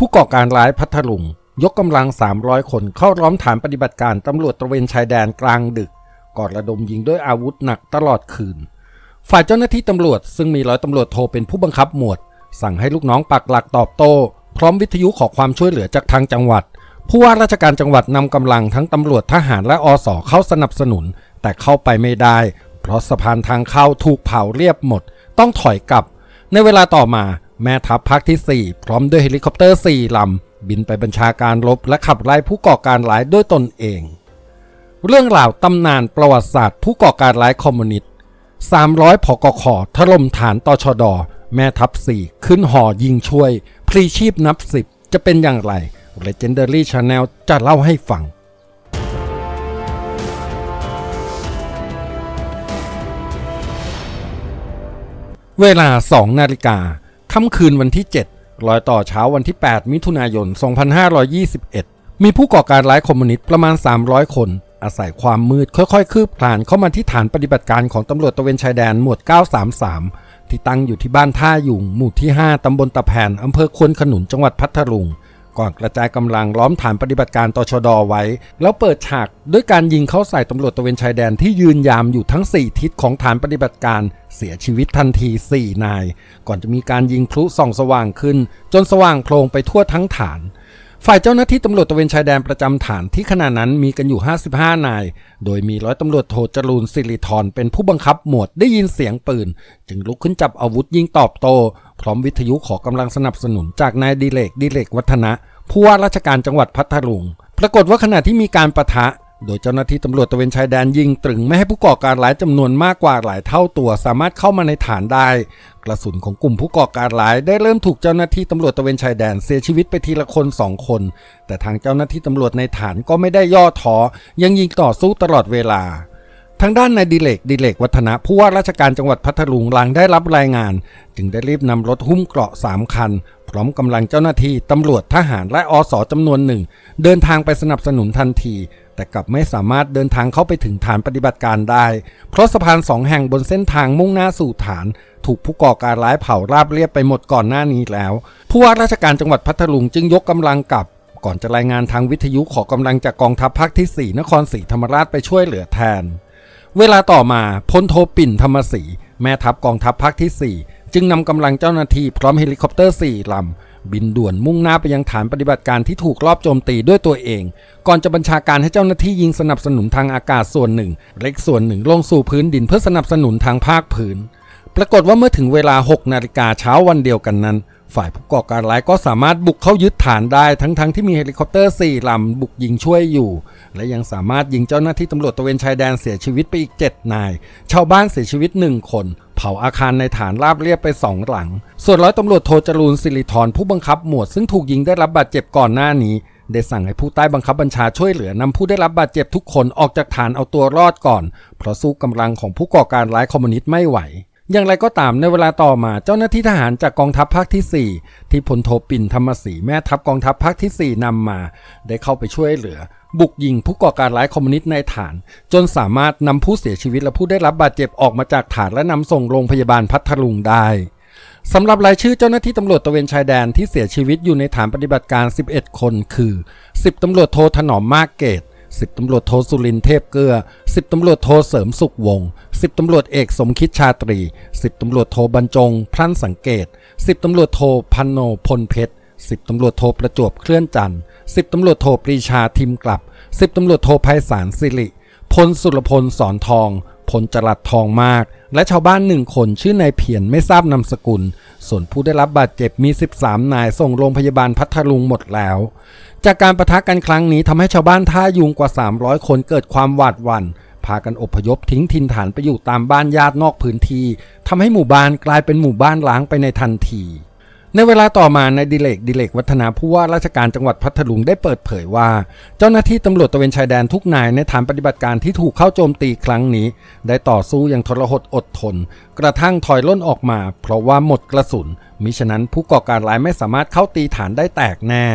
ผู้ก่อการร้ายพัทลุง ยกกำลัง 300 คนเข้าล้อมฐานปฏิบัติการตำรวจตระเวนชายแดนกลางดึก ก่อนระดมยิงด้วยอาวุธหนักตลอดคืน ฝ่ายเจ้าหน้าที่ตำรวจซึ่งมีร้อยตำรวจโทเป็นผู้บังคับหมวด สั่งให้ลูกน้องปักหลักตอบโต้ พร้อมวิทยุขอความช่วยเหลือจากทางจังหวัด ผู้ว่าราชการจังหวัดนำกำลังทั้งตำรวจทหารและอสเข้าสนับสนุน แต่เข้าไปไม่ได้ เพราะสะพานทางเข้าถูกเผาเรียบหมด ต้องถอยกลับ ในเวลาต่อมา แม่ทัพภาคที่ 4 พร้อมด้วยเฮลิคอปเตอร์ 4 ลำ บินไปบัญชาการรบและขับไล่ผู้ก่อการร้ายด้วยตนเอง เรื่องราวตำนานประวัติศาสตร์ผู้ก่อการร้ายคอมมิวนิสต์ 300พกคถล่มฐานตชด แม่ทัพ 4 ขึ้นหอยิงช่วยพลีชีพนับ10จะเป็นอย่างไร Legendary Channel จะเล่าให้ฟังเวลา 2 นาฬิกา ค่ำคืนวันที่ 7 รอยต่อเช้าวันที่ 8 มิถุนายน 2521 มีผู้ก่อการร้ายคอมมิวนิสต์ประมาณ 300 คน อาศัยความมืดค่อยๆ คืบคลานเข้ามาที่ฐานปฏิบัติการของตำรวจตะเวนชายแดนหมวด 933 ที่ตั้งอยู่ที่บ้านท่ายุงหมู่ที่ 5 ตำบลตะแผนอำเภอควนขนุนจังหวัดพัทลุง ก่อนกระจายกำลังล้อมฐานปฏิบัติการตชดไว้ แล้วเปิดฉากด้วยการยิงเข้าใส่ตำรวจตะเวนชายแดนที่ยืนยามอยู่ทั้ง 4 ทิศของฐานปฏิบัติการเสียชีวิตทันที 4 นาย ก่อนจะมีการยิงพลุส่องสว่างขึ้น จนสว่างโพลงไปทั่วทั้งฐาน ฝ่ายเจ้าหน้าที่ตำรวจตะเวนชายแดนประจำฐานที่ขณะนั้นมีกันอยู่ 55 นาย โดยมีร้อยตำรวจโทจรูนสิริธรเป็นผู้บังคับหมวดได้ยินเสียงปืน จึงลุกขึ้นจับอาวุธยิงตอบโต้พร้อมวิทยุขอกำลังสนับสนุนจากนายดิเลกดิเลกวัฒนะผู้ว่าราชการจังหวัดพัทลุง ปรากฏว่าขณะที่มีการประทะ โดยเจ้าหน้าที่ตำรวจตะเวนชายแดนยิงตรึงไม่ให้ผู้ก่อการร้ายจำนวนมากกว่าหลายเท่าตัวสามารถเข้ามาในฐานได้ กระสุนของกลุ่มผู้ก่อการร้าย ได้เริ่มถูกเจ้าหน้าที่ตำรวจตะเวนชายแดนเสียชีวิตไปทีละคนสองคน แต่ทางเจ้าหน้าที่ตำรวจในฐานก็ไม่ได้ย่อท้อยังยิงต่อสู้ตลอดเวลาทางด้านนายดิเลกดิเลกวัฒนะผู้ว่าราชการจังหวัดพัทลุงหลังได้รับรายงาน จึงได้รีบนำรถหุ้มเกราะ3คัน พร้อมกำลังเจ้าหน้าที่ตำรวจทหารและอสจำนวนหนึ่ง เดินทางไปสนับสนุนทันที แต่กลับไม่สามารถเดินทางเข้าไปถึงฐานปฏิบัติการได้ เพราะสะพานสองแห่งบนเส้นทางมุ่งหน้าสู่ฐาน ถูกผู้ก่อการร้ายเผาราบเรียบไปหมดก่อนหน้านี้แล้ว ผู้ว่าราชการจังหวัดพัทลุงจึงยกกำลังกลับ ก่อนจะรายงานทางวิทยุขอกำลังจากกองทัพภาคที่ 4 นครศรีธรรมราชไปช่วยเหลือแทน เวลาต่อมาพลโทปิ่นธรรมศรีแม่ทัพกองทัพภาคที่ 4 จึงนำกำลังเจ้าหน้าที่พร้อมเฮลิคอปเตอร์4ลำ บินด่วนมุ่งหน้าไปยังฐานปฏิบัติการที่ถูกลอบโจมตีด้วยตัวเอง ก่อนจะบัญชาการให้เจ้าหน้าที่ยิงสนับสนุนทางอากาศส่วนหนึ่งเล็กส่วนหนึ่งลงสู่พื้นดินเพื่อสนับสนุนทางภาคพื้น ปรากฏว่าเมื่อถึงเวลา 6 นาฬิกาเช้าวันเดียวกันนั้น ฝ่ายผู้ก่อการร้ายก็สามารถบุกเข้ายึดฐานได้ทั้งๆทที่มีเฮลิคอปเตอร์4ลำบุกยิงช่วยอยู่ และยังสามารถยิงเจ้าหน้าที่ตำรวจตะเวนชายแดนเสียชีวิตไปอีก 7 นาย ชาวบ้านเสียชีวิต 1 คน เผาอาคารในฐานราบเรียบไป2หลัง ส่วนร้อยตำรวจโทจรูนสิริธรผู้บังคับหมวดซึ่งถูกยิงได้รับบาดเจ็บก่อนหน้านี้ได้สั่งให้ผู้ใต้บังคับบัญชาช่วยเหลือนำผู้ได้รับบาดเจ็บทุกคนออกจากฐานเอาตัวรอดก่อน เพราะสู้กำลังของผู้ก่อการร้ายคอมมิวนิสต์ไม่ไหว อย่างไรก็ตามในเวลาต่อมาเจ้าหน้าที่ทหารจากกองทัพภาคที่ 4 ที่พลโทปินธรรมศรีแม่ทัพกองทัพภาคที่ 4นำมา ได้เข้าไปช่วยเหลือ บุกยิงผู้ก่อการร้ายคอมมิวนิสต์ในฐาน จนสามารถนำผู้เสียชีวิตและผู้ได้รับบาดเจ็บออกมาจากฐานและนำส่งโรงพยาบาลพัทลุงได้สำหรับรายชื่อเจ้าหน้าที่ตำรวจตะเวนชายแดนที่เสียชีวิตอยู่ในฐานปฏิบัติการ 11 คนคือ 10 ตำรวจโทถนอมมากเกตสิบตำรวจโทสุรินเทพเกลือสิบตำรวจโทเสริมสุขวงศ์สิบตำรวจเอกสมคิดชาตรีสิบตำรวจโทบรรจง พลันสังเกตสิบตำรวจโทพันโนพลเพชร สิบตำรวจโทประจวบเคลื่อนจันทร์สิบตำรวจโทปรีชาทิมกลับสิบตำรวจโทไพศาลสิริพลสุรพลสอนทอง พลจรัดทองมาก และชาวบ้านหนึ่งคนชื่อนายเพียรไม่ทราบนามสกุล ส่วนผู้ได้รับบาดเจ็บมี 13 นายส่งโรงพยาบาลพัทลุงหมดแล้ว จากการประทะกันครั้งนี้ทำให้ชาวบ้านท่ายุงกว่า 300 คนเกิดความหวาดหวัน่นพากันอพยพทิ้งถิ่นฐานไปอยู่ตามบ้านญาตินอกพื้นที่ทำให้หมู่บ้านกลายเป็นหมู่บ้านล้างไปในทันที ในเวลาต่อมาในดิเลกดิเลกวัฒนาผู้ว่าราชการจังหวัดพัทลุงได้เปิดเผยว่า เจ้าหน้าที่ตำรวจตะเวนชายแดนทุกนายในฐานปฏิบัติการที่ถูกเข้าโจมตีครั้งนี้ ได้ต่อสู้อย่างทรหดอดทน กระทั่งถอยล่นออกมา เพราะว่าหมดกระสุนมิฉะนั้นผู้ก่อการร้ายไม่สามารถเข้าตีฐานได้แตกแน่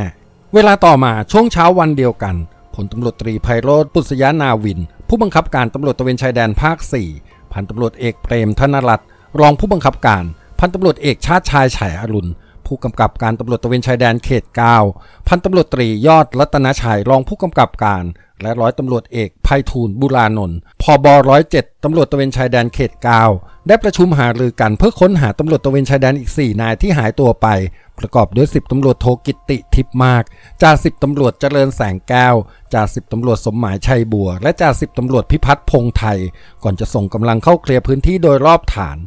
เวลาต่อมาช่วงเช้าวันเดียวกันพลตำรวจตรีไพโรธปุษยานาวิน ผู้บังคับการตำรวจตะเวนชายแดนภาค 4 พันตำรวจเอกเปรมธนรัตน์รองผู้บังคับการพันตำรวจเอกชาติชายฉายอรุณ ผู้กำกับการตำรวจตะเวนชายแดนเขต 9 พันตำรวจตรียอดรัตนชัยรองผู้กำกับการ และร้อยตำรวจเอกไพฑูรย์บุรานนท์พบร้อยเจ็ดตำรวจตะเวนชายแดนเขต 9 ได้ประชุมหารือกันเพื่อค้นหาตำรวจตะเวนชายแดนอีก 4 นายที่หายตัวไป ประกอบด้วย 10ตำรวจโทกิติทิพมาก จ่าสิบตำรวจเจริญแสงแก้ว จ่าสิบตำรวจสมหมายชัยบัว และจ่าสิบตำรวจพิพัฒน์พงไทย ก่อนจะส่งกำลังเข้าเคลียร์พื้นที่โดยรอบฐาน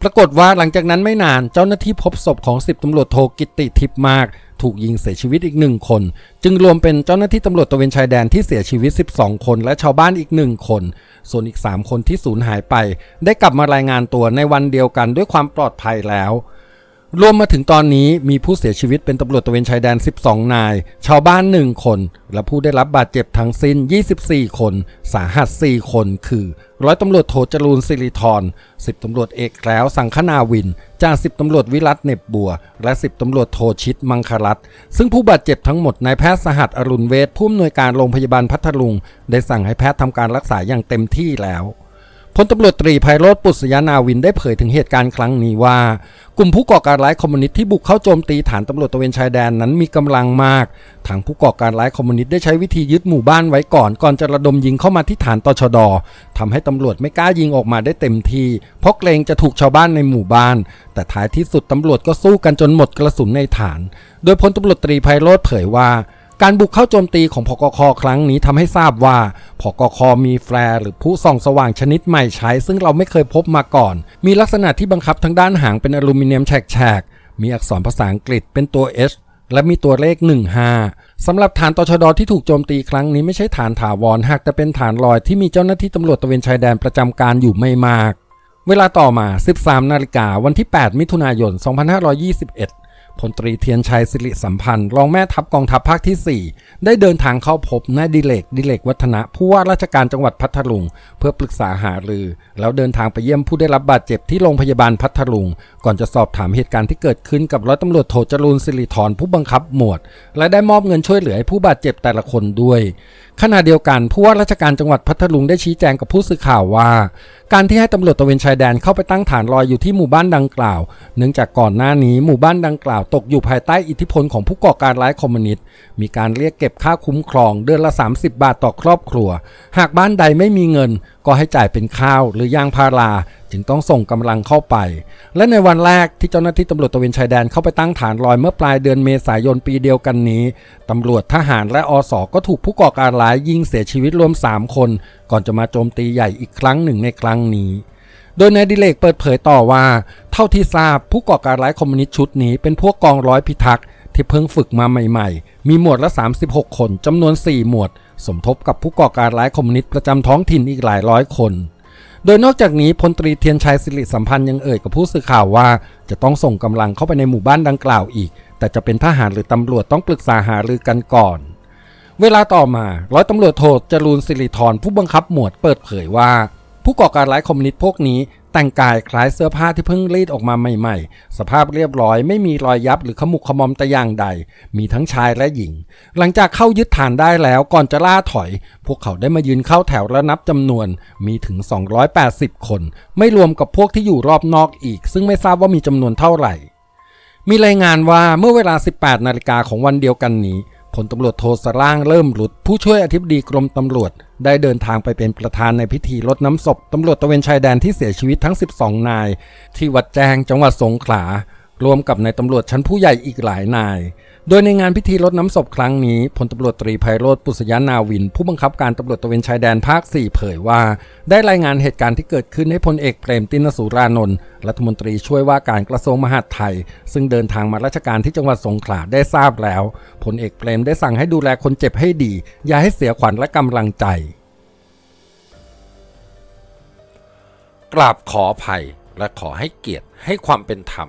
ปรากฏว่าหลังจากนั้นไม่นานเจ้าหน้าที่พบศพของสิบตำรวจโทกิติทิพมาก ถูกยิงเสียชีวิตอีกหนึ่งคน จึงรวมเป็นเจ้าหน้าที่ตำรวจตะเวนชายแดนที่เสียชีวิต 12 คน และชาวบ้านอีกหนึ่งคนส่วนอีก 3 คนที่สูญหายไป ได้กลับมารายงานตัวในวันเดียวกันด้วยความปลอดภัยแล้ว รวมมาถึงตอนนี้มีผู้เสียชีวิตเป็นตำรวจตระเวนชายแดน 12 นาย ชาวบ้าน 1 คน และผู้ได้รับบาดเจ็บทั้งสิ้น 24 คน สาหัส 4 คน คือ ร้อยตำรวจโทจรูนสิริธรสิบตำรวจเอกแล้วสังคนาวิน จ่าสิบตำรวจวิรัตเน็บบัว และสิบตำรวจโทชิตมังครัตน์ซึ่งผู้บาดเจ็บทั้งหมดนายแพทย์สหัสอรุณเวชผู้อำนวยการโรงพยาบาลพัทลุง ได้สั่งให้แพทย์ทำการรักษาอย่างเต็มที่แล้ว พลตำรวจตรีไพโรธปุษยานาวินได้เผยถึงเหตุการณ์ครั้งนี้ว่า กลุ่มผู้ก่อการร้ายคอมมิวนิสต์ที่บุกเข้าโจมตีฐานตำรวจตะเวนชายแดนนั้นมีกำลังมากทางผู้ก่อการร้ายคอมมิวนิสต์ได้ใช้วิธียึดหมู่บ้านไว้ก่อน ก่อนจะระดมยิงเข้ามาที่ฐานตชดทำให้ตำรวจไม่กล้ายิงออกมาได้เต็มที่ เพราะเกรงจะถูกชาวบ้านในหมู่บ้าน แต่ท้ายที่สุดตำรวจก็สู้กันจนหมดกระสุนในฐาน โดยพลตำรวจตรีไพโรธเผยว่า การบุกเข้าโจมตีของพกคครั้งนี้ทำให้ทราบว่าพกคมีแฟร์หรือผู้ส่องสว่างชนิดใหม่ใช้ ซึ่งเราไม่เคยพบมาก่อน มีลักษณะที่บังคับทั้งด้านหางเป็นอลูมิเนียมแฉกๆ มีอักษรภาษาอังกฤษเป็นตัว H และมีตัวเลข 15 สำหรับฐานตชดที่ถูกโจมตีครั้งนี้ไม่ใช่ฐานถาวรหากแต่เป็นฐานลอยที่มีเจ้าหน้าที่ตำรวจตะเวนชายแดนประจำการอยู่ไม่มาก เวลาต่อมา 13 นาฬิกาวันที่ 8 มิถุนายน 2521 พลตรีเทียนชัยสิริสัมพันธ์รองแม่ทัพกองทัพภาคที่ 4 ได้เดินทางเข้าพบนายดิเลกดิเลกวัฒนะผู้ว่าราชการจังหวัดพัทลุง เพื่อปรึกษาหารือ แล้วเดินทางไปเยี่ยมผู้ได้รับบาดเจ็บที่โรงพยาบาลพัทลุง ก่อนจะสอบถามเหตุการณ์ที่เกิดขึ้นกับร้อยตำรวจโทจรูนสิริธรผู้บังคับหมวด และได้มอบเงินช่วยเหลือให้ผู้บาดเจ็บแต่ละคนด้วยขณะเดียวกันผู้ว่าราชการจังหวัดพัทลุงได้ชี้แจงกับผู้สื่อข่าวว่า การที่ให้ตำรวจตะเวนชายแดนเข้าไปตั้งฐานรอยอยู่ที่หมู่บ้านดังกล่าว เนื่องจากก่อนหน้านี้หมู่บ้านดังกล่าวตกอยู่ภายใต้อิทธิพลของผู้ก่อการร้ายคอมมิวนิสต์มีการเรียกเก็บค่าคุ้มครองเดือนละ 30 บาทต่อครอบครัว หากบ้านใดไม่มีเงิน ก็ให้จ่ายเป็นข้าวหรือยางพาราจึงต้องส่งกำลังเข้าไป และในวันแรกที่เจ้าหน้าที่ตำรวจตะเวนชายแดนเข้าไปตั้งฐานรอยเมื่อปลายเดือนเมษายนปีเดียวกันนี้ตำรวจทหารและอสก็ถูกผู้ก่อการร้ายยิงเสียชีวิตรวม 3 คน ก่อนจะมาโจมตีใหญ่อีกครั้งหนึ่งในครั้งนี้โดยนายดิเลกเปิดเผยต่อว่า เท่าที่ทราบผู้ก่อการร้ายคอมมิวนิสต์ชุดนี้เป็นพวกกองร้อยพิทักษ์ที่เพิ่งฝึกมาใหม่ ๆ มีหมวดละ 36 คนจำนวน 4 หมวด สมทบกับผู้ก่อการร้ายคอมมิวนิสต์ประจำท้องถิ่นอีกหลายร้อยคน โดยนอกจากนี้พลตรีเทียนชัยสิริสัมพันธ์ยังเอ่ยกับผู้สื่อข่าวว่า จะต้องส่งกำลังเข้าไปในหมู่บ้านดังกล่าวอีก แต่จะเป็นทหารหรือตำรวจต้องปรึกษาหารือกันก่อน เวลาต่อมาร้อยตำรวจโทจรูนสิริธรผู้บังคับหมวดเปิดเผยว่า ผู้ก่อการร้ายคอมมิวนิสต์พวกนี้ แต่งกายคล้ายเสื้อผ้าที่เพิ่งรีดออกมาใหม่ๆ สภาพเรียบร้อยไม่มีรอยยับหรือขมุกขมอมแต่อย่างใด มีทั้งชายและหญิง หลังจากเข้ายึดฐานได้แล้วก่อนจะล่าถอย พวกเขาได้มายืนเข้าแถวและนับจำนวน มีถึง 280 คน ไม่รวมกับพวกที่อยู่รอบนอกอีก ซึ่งไม่ทราบว่ามีจำนวนเท่าไหร่มีรายงานว่าเมื่อเวลา 18 นาฬิกาของวันเดียวกันนี้ พลตำรวจโทสร่างเริ่มหลุด ผู้ช่วยอธิบดีกรมตำรวจ ได้เดินทางไปเป็นประธานในพิธีรดน้ำศพตำรวจตะเวนชายแดนที่เสียชีวิตทั้ง 12 นาย ที่วัดแจงจังหวัดสงขลา รวมกับนายตำรวจชั้นผู้ใหญ่อีกหลายนาย โดยในงานพิธีรดน้ำศพครั้งนี้พลตำรวจตรีไพโรธปุษยานาวิน ผู้บังคับการตำรวจตะเวนชายแดนภาค 4 เผยว่า ได้รายงานเหตุการณ์ที่เกิดขึ้นให้พลเอกเปรมตินสุรานนท์รัฐมนตรีช่วยว่าการกระทรวงมหาดไทย ซึ่งเดินทางมาราชการที่จังหวัดสงขลาได้ทราบแล้วพลเอกเปรมได้สั่งให้ดูแลคนเจ็บให้ดี อย่าให้เสียขวัญและกำลังใจกราบขออภัยและขอให้เกียรติให้ความเป็นธรรม